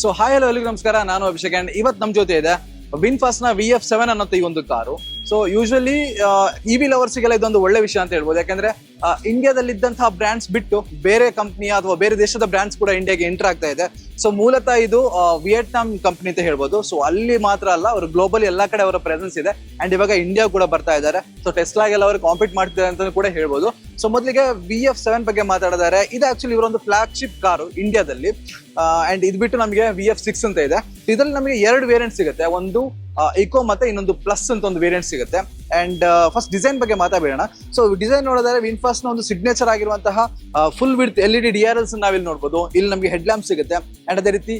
So hi hello ಎಲ್ರಿಗೂ ನಮಸ್ಕಾರ ನಾನು ಅಭಿಷೇಕ್ ಅಂಡ್ ಇವತ್ತು ನಮ್ಮ ಜೊತೆ ಇದೆ ವಿನ್ಫಾಸ್ನ ವಿ ಎಫ್ ಸೆವೆನ್ ಅನ್ನೋ ಈ ಒಂದು car. So usually E V ಲವರ್ಸ್ಗೆಲ್ಲ ಇದೊಂದು ಒಳ್ಳೆ ವಿಷಯ ಅಂತ ಹೇಳ್ಬೋದು. ಯಾಕಂದ್ರೆ ಇಂಡಿಯಾದಲ್ಲಿ ಇದ್ದಂತಹ ಬ್ರ್ಯಾಂಡ್ಸ್ ಬಿಟ್ಟು ಬೇರೆ ಕಂಪ್ನಿ ಅಥವಾ ಬೇರೆ ದೇಶದ ಬ್ರ್ಯಾಂಡ್ಸ್ ಕೂಡ ಇಂಡಿಯಾಗೆ ಎಂಟರ್ ಆಗ್ತಾ ಇದೆ. ಸೊ ಮೂಲತಃ ಇದು ವಿಯೆಟ್ನಾಂ ಕಂಪ್ನಿ ಅಂತ ಹೇಳ್ಬೋದು. ಸೊ ಅಲ್ಲಿ ಮಾತ್ರ ಅಲ್ಲ, ಅವರು ಗ್ಲೋಬಲಿ ಎಲ್ಲಾ ಕಡೆ ಅವರ ಪ್ರೆಸೆನ್ಸ್ ಇದೆ. ಅಂಡ್ ಇವಾಗ ಇಂಡಿಯಾ ಕೂಡ ಬರ್ತಾ ಇದ್ದಾರೆ. ಸೊ ಟೆಸ್ಲಾಗೆಲ್ಲ ಅವರು ಕಾಂಪೀಟ್ ಮಾಡ್ತಿದ್ದಾರೆ ಅಂತ ಕೂಡ ಹೇಳ್ಬೋದು. ಸೊ ಮೊದಲಿಗೆ ವಿ ಎಫ್ ಸೆವೆನ್ ಬಗ್ಗೆ ಮಾತಾಡಿದ್ದಾರೆ ಇದು ಆಕ್ಚುಲಿ ಇವರೊಂದು ಫ್ಲಾಗ್ಶಿಪ್ ಕಾರು ಇಂಡಿಯಾದಲ್ಲಿ ಅಂಡ್ ಇದು ಬಿಟ್ಟು ನಮಗೆ ವಿ ಎಫ್ ಸಿಕ್ಸ್ ಅಂತ ಇದೆ. ಇದರಲ್ಲಿ ನಮಗೆ ಎರಡು ವೇರಿಯಂಟ್ ಸಿಗುತ್ತೆ. ಒಂದು ಇಕೋ ಮತ್ತೆ ಇನ್ನೊಂದು ಪ್ಲಸ್ ಅಂತ ಒಂದು ವೇರಿಯಂಟ್ ಸಿಗುತ್ತೆ. ಅಂಡ್ ಫಸ್ಟ್ ಡಿಸೈನ್ ಬಗ್ಗೆ ಮಾತಾಡೋಣ ಸೊ ಡಿಸೈನ್ ನೋಡೋದಾದ್ರೆ ವಿನ್ ಫಾಸ್ಟ್ನ ಒಂದು ಸಿಗ್ನೇಚರ್ ಆಗಿರುವಂತಹ full width L E D D R Ls ನಾವಿಲ್ಲಿ ನೋಡಬಹುದು ಇಲ್ಲಿ ನಮಗೆ ಹೆಡ್ ಲ್ಯಾಂಪ್ ಸಿಗುತ್ತೆ. ಅಂಡ್ ಅದೇ ರೀತಿ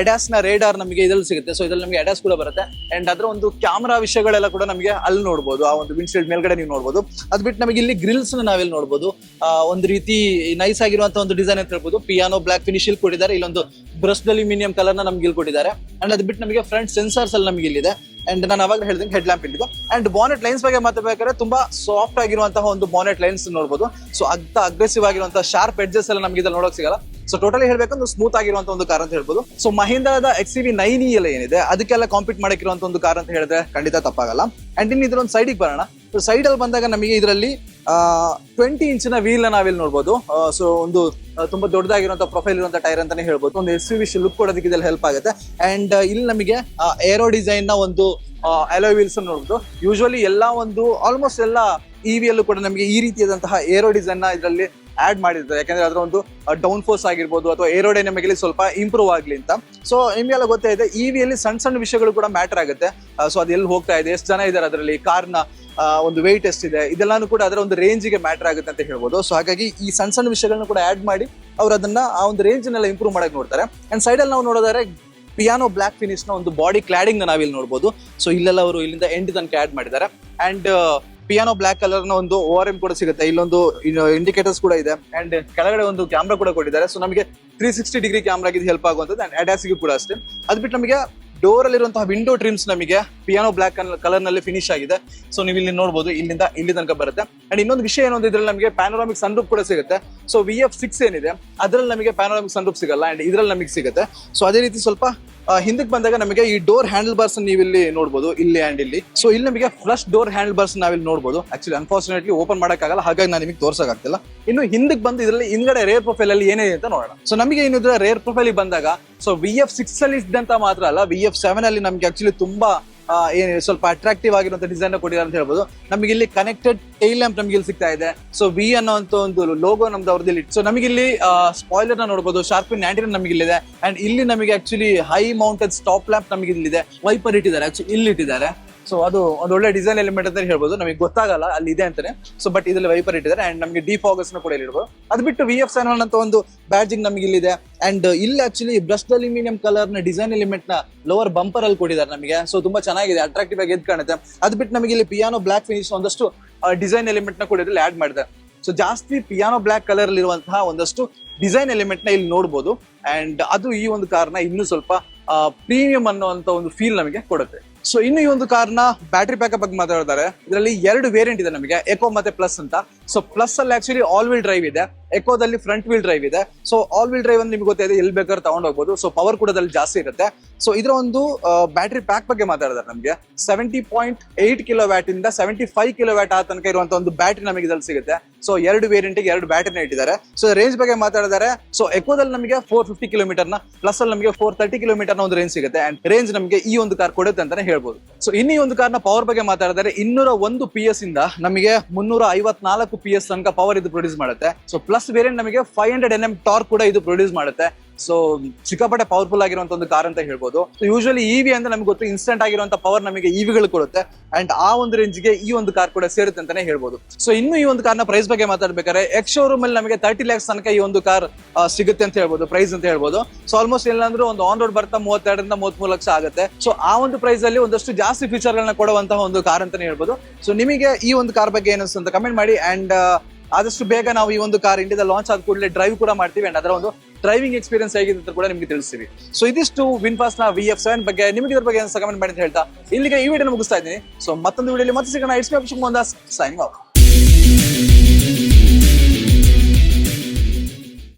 ಅಡ್ಯಾಸ್ನ ರೇಡಾರ್ ನಮಗೆ ಇದ್ರಲ್ಲಿ ಸಿಗುತ್ತೆ. ಸೊ ಇದ್ರಲ್ಲಿ ನಮಗೆ ಅಡ್ಯಾಸ್ ಕೂಡ ಬರುತ್ತೆ. ಅಂಡ್ ಅದರ ಒಂದು ಕ್ಯಾಮರಾ ವಿಷಯಗಳೆಲ್ಲ ಕೂಡ ನಮಗೆ ಅಲ್ಲಿ ನೋಡಬಹುದು ಆ ಒಂದು ವಿಂಡ್ಶೀಲ್ಡ್ ಮೇಲ್ಗಡೆ ನೀವು ನೋಡಬಹುದು ಅದ್ ಬಿಟ್ಟು ನಮಗೆ ಇಲ್ಲಿ ಗ್ರಿಲ್ಸ್ ನಾವಿಲ್ಲಿ ನೋಡಬಹುದು ಒಂದು ರೀತಿ ನೈಸ್ ಆಗಿರುವಂತಹ ಒಂದು ಡಿಸೈನ್ ಅಂತ ಹೇಳ್ಬೋದು. ಪಿಯಾನೋ ಬ್ಲಾಕ್ ಫಿನಿಶ್ ಇಲ್ಲಿ ಕೊಟ್ಟಿದ್ದಾರೆ. ಇಲ್ಲೊಂದು ಬ್ರಸ್ಟ್ ಅಲ್ಯೂಮಿನಿಯಂ ಕಲರ್ನ ನಮ್ಗೆ ಇಲ್ಲಿ ಕೊಟ್ಟಿದ್ದಾರೆ. ಅಂಡ್ ಅದ್ ಬಿಟ್ಟು ನಮಗೆ ಫ್ರಂಟ್ ಸೆನ್ಸಾರ್ಸ್ ಅಲ್ಲಿ ನಮಗೆ ಇಲ್ಲಿದೆ. ಅಂಡ್ ನಾನು ಅವಾಗ ಹೇಳಿದಂಗೆ ಹೆಡ್ ಲ್ಯಾಂಪ್ ಇಲ್ಲಿದ್ದು ಅಂಡ್ ಬಾನೆಟ್ ಲೈನ್ಸ್ ಬಗ್ಗೆ ಮಾತಾಡ್ಬೇಕಾದ್ರೆ ತುಂಬಾ ಸಾಫ್ಟ್ ಆಗಿರುವಂತಹ ಒಂದು ಬಾನೆಟ್ ಲೈನ್ಸ್ ನೋಡಬಹುದು ಸೊ ಅಂತ ಅಗ್ರೆಸಿವ್ ಆಗಿರುವಂತಹ ಶಾರ್ಪ್ ಎಡ್ಜಸ್ ಎಲ್ಲ ನಮಗೆ ಇದ್ರಲ್ಲಿ ನೋಡೋಕೆ ಸಿಗಲ್ಲ. ಸೊ ಟೋಟಲಿ ಹೇಳ್ಬೇಕಂದ್ರೆ ಸ್ಮೂತ್ ಆಗಿರುವಂತ ಒಂದು ಕಾರ್ ಅಂತ ಹೇಳ್ಬೋದು. ಸೊ ಮಹಿಂದ್ರಾದ ಎಕ್ಸ್ ವಿ ನೈನ್ ಇ ಎಲ್ಲ ಏನಿದೆ, ಅದಕ್ಕೆಲ್ಲ ಕಾಂಪೀಟ್ ಮಾಡಕ್ಕಿರುವಂತ ಒಂದು ಕಾರ್ ಅಂತ ಹೇಳಿದ್ರೆ ಖಂಡಿತ ತಪ್ಪಾಗಲ್ಲ. ಅಂಡ್ ಇನ್ನು ಇದ್ರೊಂದು ಸೈಡಿಗೆ ಬರೋಣ. ಸೊ ಸೈಡ್ ಅಲ್ಲಿ ಬಂದಾಗ ನಮಗೆ ಇದರಲ್ಲಿ ಟ್ವೆಂಟಿ ಇಂಚಿನ ವೀಲ್ ನಾವಿಲ್ಲಿ ನೋಡ್ಬೋದು. ಸೊ ಒಂದು ತುಂಬಾ ದೊಡ್ಡದಾಗಿರುವಂತ ಪ್ರೊಫೈಲ್ ಇರುವಂತ ಟೈರ್ ಅಂತಾನೆ ಹೇಳ್ಬೋದು. ಒಂದು ಎಸ್ ಯು ವಿಶ್ ಲುಕ್ ಕೊಡೋದಕ್ಕೆ ಇದ್ರಲ್ಲಿ ಹೆಲ್ಪ್ ಆಗುತ್ತೆ. ಅಂಡ್ ಇಲ್ಲಿ ನಮಗೆ ಏರೋ ಡಿಸೈನ್ನ ಒಂದು ಅಲೋ ವೀಲ್ಸ್ ನೋಡ್ಬೋದು. ಯೂಶುವಲಿ ಎಲ್ಲಾ ಒಂದು ಆಲ್ಮೋಸ್ಟ್ ಎಲ್ಲ ಇವಿಯಲ್ಲೂ ಕೂಡ ನಮಗೆ ಈ ರೀತಿಯಾದಂತಹ ಏರೋ ಡಿಸೈನ್ನ ಇದರಲ್ಲಿ ಆಡ್ ಮಾಡಿರ್ತಾರೆ. ಯಾಕಂದ್ರೆ ಅದರ ಒಂದು ಡೌನ್ ಫೋರ್ಸ್ ಆಗಿರ್ಬೋದು ಅಥವಾ ಏರೋಡೈನಮಿಕಲಿ ಸ್ವಲ್ಪ ಇಂಪ್ರೂವ್ ಆಗ್ಲಿ ಅಂತ. ಸೊ ನಿಮ್ಗೆಲ್ಲ ಗೊತ್ತಾಯಿದೆ ಇ ವಿಯಲ್ಲಿ ಸಣ್ಣ ಸಣ್ಣ ವಿಷಯಗಳು ಕೂಡ ಮ್ಯಾಟರ್ ಆಗುತ್ತೆ. ಸೊ ಅದು ಎಲ್ಲಿ ಹೋಗ್ತಾ ಇದೆ, ಎಷ್ಟು ಜನ ಇದ್ದಾರೆ ಅದರಲ್ಲಿ ಕಾರ್ನ ಒಂದು ವೆಯ್ಟ್ ಇದೆ. ಇದೆಲ್ಲಾನು ಕೂಡ ಅದರ ಒಂದು ರೇಂಜಿಗೆ ಮ್ಯಾಟರ್ ಆಗುತ್ತೆ ಅಂತ ಹೇಳ್ಬೋದು. ಸೊ ಹಾಗಾಗಿ ಈ ಸಣ್ಣ ಸಣ್ಣ ವಿಷಯಗಳನ್ನ ಕೂಡ ಆ್ಯಡ್ ಮಾಡಿ ಅವ್ರು ಅದನ್ನ ಆ ಒಂದು ರೇಂಜ್ನೆಲ್ಲ ಇಂಪ್ರೂವ್ ಮಾಡಕ್ಕೆ ನೋಡ್ತಾರೆ. ಅಂಡ್ ಸೈಡಲ್ಲಿ ನಾವು ನೋಡೋದಾದ್ರೆ ಪಿಯಾನೋ ಬ್ಲಾಕ್ ಫಿನಿಶ್ನ ಒಂದು ಬಾಡಿ ಕ್ಲಾಡಿಂಗ್ ನಾವಿಲ್ಲಿ ನೋಡ್ಬೋದು. ಸೊ ಇಲ್ಲೆಲ್ಲ ಅವರು ಇಲ್ಲಿಂದ ಎಂಡ್ ತನಕ ಆ್ಯಡ್ ಮಾಡಿದ್ದಾರೆ. ಅಂಡ್ ಪಿಯಾನೋ ಬ್ಲಾಕ್ ಕಲರ್ನ ಒಂದು ಓವರ್ ಎಂ ಕೂಡ ಸಿಗುತ್ತೆ. ಇಲ್ಲೊಂದು ಇಂಡಿಕೇಟರ್ಸ್ ಕೂಡ ಇದೆ. ಅಂಡ್ ಕೆಳಗಡೆ ಒಂದು ಕ್ಯಾಮ್ರಾ ಕೂಡ ಕೊಟ್ಟಿದ್ದಾರೆ. ಸೊ ನಮಗೆ ತ್ರೀ ಸಿಕ್ಸ್ಟಿ ಡಿಗ್ರಿ ಕ್ಯಾಮ್ರಾಗಿದ್ದು ಹೆಲ್ಪ್ ಆಗುವಂಥದ್ದು. ಅಂಡ್ ಅಡ್ಯಾಸಿಗೂ ಕೂಡ ಅಷ್ಟೇ. ಅದು ಬಿಟ್ಟು ನಮಗೆ ಡೋರ್ ಅಲ್ಲಿರುವಂತಹ ವಿಂಡೋ ಟ್ರಿಮ್ಸ್ ನಮಗೆ ಪಿಯಾನೋ ಬ್ಲಾಕ್ ಕಲರ್ನಲ್ಲಿ ಫಿನಿಶ್ ಆಗಿದೆ. ಸೊ ನೀವು ಇಲ್ಲಿ ನೋಡಬಹುದು ಇಲ್ಲಿಂದ ಇಲ್ಲಿ ತನಕ ಬರುತ್ತೆ. ಅಂಡ್ ಇನ್ನೊಂದು ವಿಷಯ ಏನು ಇದ್ರಲ್ಲಿ ನಮಗೆ ಪ್ಯಾನೋರಾಮಿಕ್ ಸನ್ರೂಪ್ ಕೂಡ ಸಿಗುತ್ತೆ. ಸೊ ವಿ ಎಫ್ ಸಿಕ್ಸ್ ಏನಿದೆ, ಅದ್ರಲ್ಲಿ ನಮಗೆ ಪ್ಯಾನೋರಾಮಿಕ್ ಸನ್ರೂಪ್ ಸಿಗಲ್ಲ ಅಂಡ್ ಇದ್ರಲ್ಲಿ ನಮಗೆ ಸಿಗುತ್ತೆ. ಸೊ ಅದೇ ರೀತಿ ಸ್ವಲ್ಪ ಹಿಂದಕ್ಕೆ ಬಂದಾಗ ನಮಗೆ ಈ ಡೋರ್ ಹ್ಯಾಂಡಲ್ ಬಾರ್ಸ್ ನೀವು ಇಲ್ಲಿ ನೋಡಬಹುದು ಇಲ್ಲಿ ಅಂಡ್ ಇಲ್ಲಿ. ಸೊ ಇಲ್ಲಿ ನಮಗೆ ಫ್ಲಶ್ ಡೋರ್ ಹ್ಯಾಂಡಲ್ ಬಾರ್ಸ್ ನಾವಿಲ್ಲಿ ನೋಡಬಹುದು ಆಕ್ಚುಲಿ ಅನ್ಫಾರ್ಚುನೇಟ್ಲಿ ಓಪನ್ ಮಾಡೋಕ್ಕಾಗಲ್ಲ, ಹಾಗಾಗಿ ನಾನು ನಿಮಗೆ ತೋರ್ಸೋಕ್ಕಾಗ್ತಿಲ್ಲ. ಇನ್ನು ಹಿಂದಕ್ಕೆ ಬಂದು ಇದರಲ್ಲಿ ಹಿಂದ್ಗಡೆ ರೇರ್ ಪ್ರೊಫೈಲ್ ಅಲ್ಲಿ ಏನಿದೆ ಅಂತ ನೋಡೋಣ. ಸೊ ನಮಗೆ ಏನಿದ್ರೆ ರೇರ್ ಪ್ರೊಫೈಲ್ ಬಂದಾಗ ಸೊ ವಿ ಎಫ್ ಸಿಕ್ಸ್ ಅಲ್ಲಿ ಇದ್ದಂತ ಮಾತ್ರ ಅಲ್ಲ ವಿ ಎಫ್ ಸೆವೆನ್ ಅಲ್ಲಿ ನಮಗೆ ಆಕ್ಚುಲಿ ತುಂಬಾ ಏನು ಸ್ವಲ್ಪ ಅಟ್ರಾಕ್ಟಿವ್ ಆಗಿರುವಂತ ಡಿಸೈನ್ ಕೊಟ್ಟಿದ್ದಾರೆ ಅಂತ ಹೇಳ್ಬೋದು. ನಮಗೆ ಇಲ್ಲಿ ಕನೆಕ್ಟೆಡ್ ಟೈಲ್ ಲ್ಯಾಂಪ್ ನಮಗೆ ಇಲ್ಲಿ ಸಿಗ್ತಾ ಇದೆ. ಸೊ ವಿ ಅನ್ನೋಂತ ಒಂದು ಲೋಗೋ ನಮ್ದು ಅವ್ರದ್ದು ಇಲ್ಲಿ. ಸೊ ನಮಗೆ ಇಲ್ಲಿ ಸ್ಪಾಯ್ಲರ್ನ ನೋಡಬಹುದು ಶಾರ್ಪಿನ್ ನಮಗೆ ಇಲ್ಲಿದೆ ಅಂಡ್ ಇಲ್ಲಿ ನಮಗೆ actually high mounted stop lamp ನಮಗೆ ಇಲ್ಲಿದೆ ವೈಪರ್ ಇಟ್ಟಿದ್ದಾರೆ. ಆಕ್ಚುಲಿ ಇಲ್ಲಿ ಇಟ್ಟಿದ್ದಾರೆ. ಸೊ ಅದು ಒಂದು ಒಳ್ಳೆ ಡಿಸೈನ್ ಎಲಿಮೆಂಟ್ ಅಂತ ಹೇಳ್ಬೋದು. ನಮಗೆ ಗೊತ್ತಾಗಲ್ಲ, ಅಲ್ಲಿ ಇದೆ ಅಂತಾನೆ. ಸೊ ಬಟ್ ಇದ್ರಲ್ಲಿ ವೈಪರ್ ಇಟ್ಟಿದ್ದಾರೆ ಅಂಡ್ ನಮಗೆ ಡಿಫಾಗಸ್ ಕೂಡ ಇಲ್ಲಿ ಅದು ಬಿಟ್ಟು ವಿ ಎಫ್ ಸೆವೆನ್ ಅಂತ ಒಂದು ಬ್ಯಾಡ್ಜಿಂಗ್ ನಮಗೆ ಇಲ್ಲಿದೆ. ಅಂಡ್ ಇಲ್ಲಿ ಆಕ್ಚುಲಿ ಬ್ರಸ್ಟ್ ಅಲ್ಯೂಮಿನಿಯಂ ಕಲರ್ನ ಡಿಸೈನ್ ಎಲಿಮೆಂಟ್ನ ಲೋವರ್ ಬಂಪರ್ ಅಲ್ಲಿ ಕೊಟ್ಟಿದ್ದಾರೆ ನಮಗೆ. ಸೊ ತುಂಬಾ ಚೆನ್ನಾಗಿದೆ ಅಟ್ರಾಕ್ಟಿವ್ ಆಗಿ ಎದ್ ಕಾಣುತ್ತೆ. ಅದು ಬಿಟ್ಟು ನಮಗೆ ಇಲ್ಲಿ ಪಿಯಾನೋ ಬ್ಲಾಕ್ ಫಿನಿಶ್ ಒಂದಷ್ಟು ಡಿಸೈನ್ ಎಲಿಮೆಂಟ್ನ ಕೂಡ ಇದ್ರಲ್ಲಿ ಆಡ್ ಮಾಡಿದ್ದಾರೆ ಸೊ ಜಾಸ್ತಿ ಪಿಯಾನೋ ಬ್ಲಾಕ್ ಕಲರ್ ಇರುವಂತಹ ಒಂದಷ್ಟು ಡಿಸೈನ್ ಎಲಿಮೆಂಟ್ನ ಇಲ್ಲಿ ನೋಡಬಹುದು ಅಂಡ್ ಅದು ಈ ಒಂದು ಕಾರ್ನ ಇನ್ನೂ ಸ್ವಲ್ಪ ಪ್ರೀಮಿಯಂ ಅನ್ನುವಂತ ಒಂದು ಫೀಲ್ ನಮಗೆ ಕೊಡುತ್ತೆ. ಸೊ ಇನ್ನು ಈ ಒಂದು ಕಾರ್ನ ಬ್ಯಾಟ್ರಿ ಬ್ಯಾಕಪ್ ಬಗ್ಗೆ ಮಾತಾಡ್ತಾರೆ ಇದರಲ್ಲಿ ಎರಡು ವೇರಿಯಂಟ್ ಇದೆ ನಮಗೆ. ಎಕೋ ಮತ್ತೆ ಪ್ಲಸ್ ಅಂತ. ಸೊ ಪ್ಲಸ್ ಅಲ್ಲಿ ಆಕ್ಚುಲಿ ಆಲ್ ವೀಲ್ ಡ್ರೈವ್ ಇದೆ. ಎಕೋದಲ್ಲಿ ಫ್ರಂಟ್ ವೀಲ್ ಡ್ರೈವ್ ಇದೆ. ಸೊ ಆಲ್ ವೀಲ್ ಡ್ರೈವ್ ನಿಮ್ಗೆ ಗೊತ್ತಿದೆ ಎಲ್ಲಿ ಬೇಕಾದ್ರೆ ತಗೊಂಡು ಹೋಗ್ಬೋದು ಸೊ ಪವರ್ ಕೂಡ ಅದ್ರಲ್ಲಿ ಜಾಸ್ತಿ ಇರುತ್ತೆ. ಸೊ ಇದರ ಒಂದು ಬ್ಯಾಟ್ರಿ ಪ್ಯಾಕ್ ಬಗ್ಗೆ ಮಾತಾಡಿದಾರೆ ನಮಗೆ. Seventy point eight kilowatt ಇಂದ ಸೆವೆಂಟಿ ಫೈವ್ ಕಿಲೋ ವ್ಯಾಟ್ ಆ ತನಕ ಇರುವಂತ ಒಂದು ಬ್ಯಾಟ್ರಿ ನಮಗೆ ಇದ್ರಲ್ಲಿ ಸಿಗುತ್ತೆ. ಸೊ ಎರಡು ವೇರಿಯಂಟ್ ಎರಡು ಬ್ಯಾಟ್ರಿನ ಇಟ್ಟಿದ್ದಾರೆ. ಸೊ ರೇಂಜ್ ಬಗ್ಗೆ ಮಾತಾಡಿದ್ದಾರೆ ಸೊ ಎಕೋದಲ್ಲಿ ನಮಗೆ ಫೋರ್ ಫಿಫ್ಟಿ ನ ಪ್ಲಸ್ ಅಲ್ಲಿ ನಮಗೆ ಫೋರ್ ತರ್ಟಿ ಕಿಲೋಮೀಟರ್ನ ಒಂದು ರೇಂಜ್ ಸಿಗುತ್ತೆ. ಅಂಡ್ ರೇಂಜ್ ನಮಗೆ ಈ ಒಂದು ಕಾರ್ ಕೊಡುತ್ತೆ ಅಂತಾನೆ ಹೇಳ್ಬೋದು. ಸೊ ಇನ್ನಿ ಒಂದು ಕಾರ್ನ ಪವರ್ ಬಗ್ಗೆ ಮಾತಾಡಿದರೆ ಇನ್ನೂರ ಒಂದು ಪಿ ಎಸ್ ಇಂದ ನಮಗೆ ಮುನ್ನೂರ ಐವತ್ನಾಲ್ಕು ಪಿ ಎಸ್ ತನಕ ಪವರ್ ಇದು ಪ್ರೊಡ್ಯೂಸ್ ಮಾಡುತ್ತೆ. ಸೊ ಪ್ಲಸ್ ವೇರಿಯಂಟ್ ನಮಗೆ five hundred N M torque ಕೂಡ ಇದು ಪ್ರೊಡ್ಯೂಸ್ ಮಾಡುತ್ತೆ. ಸೊ ಸಿಕ್ಕಾಪಟ್ಟೆ ಪವರ್ಫುಲ್ ಆಗಿರುವಂತ ಒಂದು ಕಾರ್ ಅಂತ ಹೇಳ್ಬೋದು. ಯೂಶಲಿ ಇವಿ ಅಂದ್ರೆ ನಮ್ಗೆ ಗೊತ್ತು ಇನ್ಸ್ಟೆಂಟ್ ಆಗಿರುವಂತ ಪವರ್ ನಮಗೆ ಇವಿಗಳು ಕೊಡುತ್ತೆ. ಅಂಡ್ ಆ ಒಂದು ರೇಂಜ್ಗೆ ಈ ಒಂದು ಕಾರ್ ಕೂಡ ಸೇರುತ್ತೆ ಅಂತಾನೆ ಹೇಳ್ಬೋದು. ಸೊ ಇನ್ನು ಈ ಒಂದು ಕಾರ್ನ ಪ್ರೈಸ್ ಬಗ್ಗೆ ಮಾತಾಡ್ಬೇಕಾದ್ರೆ ಎಕ್ಸ್ ಶೋರೂಮ್ ಅಲ್ಲಿ ನಮಗೆ ತರ್ಟಿ ಲ್ಯಾಕ್ಸ್ ತನಕ ಈ ಒಂದು ಕಾರ್ ಸಿಗುತ್ತೆ ಅಂತ ಹೇಳ್ಬೋದು ಪ್ರೈಸ್ ಅಂತ ಹೇಳ್ಬೋದು. ಸೊ ಆಲ್ಮೋಸ್ಟ್ ಇಲ್ಲಾಂದ್ರೂ ಒಂದು ಆನ್ ರೋಡ್ ಬರ್ತಾ ಮೂವತ್ತೆರಡರಿಂದ ಮೂವತ್ಮೂರು ಲಕ್ಷ ಆಗುತ್ತೆ. ಸೊ ಆ ಒಂದು ಪ್ರೈಸ್ ಅಲ್ಲಿ ಒಂದಷ್ಟು ಜಾಸ್ತಿ ಫೀಚರ್ ಗಳನ್ನ ಕೊಡುವಂತಹ ಒಂದು ಕಾರ್ ಅಂತಾನೆ ಹೇಳ್ಬೋದು. ಸೊ ನಿಮಗೆ ಈ ಒಂದು ಕಾರ್ ಬಗ್ಗೆ ಏನಿಸ್ತು ಅಂತ ಕಮೆಂಟ್ ಮಾಡಿ. ಅಂಡ್ ಆದಷ್ಟು ಬೇಗ ನಾವು ಈ ಒಂದು ಕಾರ್ ಇಂಡಿಯಾದ ಲಾಂಚ್ ಆದ ಕೂಡಲೇ ಡ್ರೈವ್ ಕೂಡ ಮಾಡ್ತೀವಿ. ಅಂಡ್ ಅದರ ಒಂದು ಡ್ರೈವಿಂಗ್ ಎಕ್ಸ್ಪೀರಿಯನ್ಸ್ ಹೇಗಿದೆ ಅಂತ ಕೂಡ ನಿಮಗೆ ತಿಳಿಸ್ತೀವಿ. ಸೊ ಇದಿಷ್ಟು ವಿನ್ ಫಾಸ್ಟ್ನ ವಿ ಎಫ್ ಸೆವೆನ್ ಬಗ್ಗೆ ನಿಮಗೆ ಇದ್ರ ಬಗ್ಗೆ ಕಮೆಂಟ್ ಮಾಡಿ ಅಂತ ಹೇಳ್ತಾ, ಇಲ್ಲಿಗೆ ಈ ವಿಡಿಯೋ ಮುಗಿಸ್ತಾ ಇದ್ದೀನಿ. ಸೊ ಮತ್ತೊಂದು ವಿಡಿಯೋಲಿ ಮತ್ತೆ ಸಿಗೋಣ. It's my sign of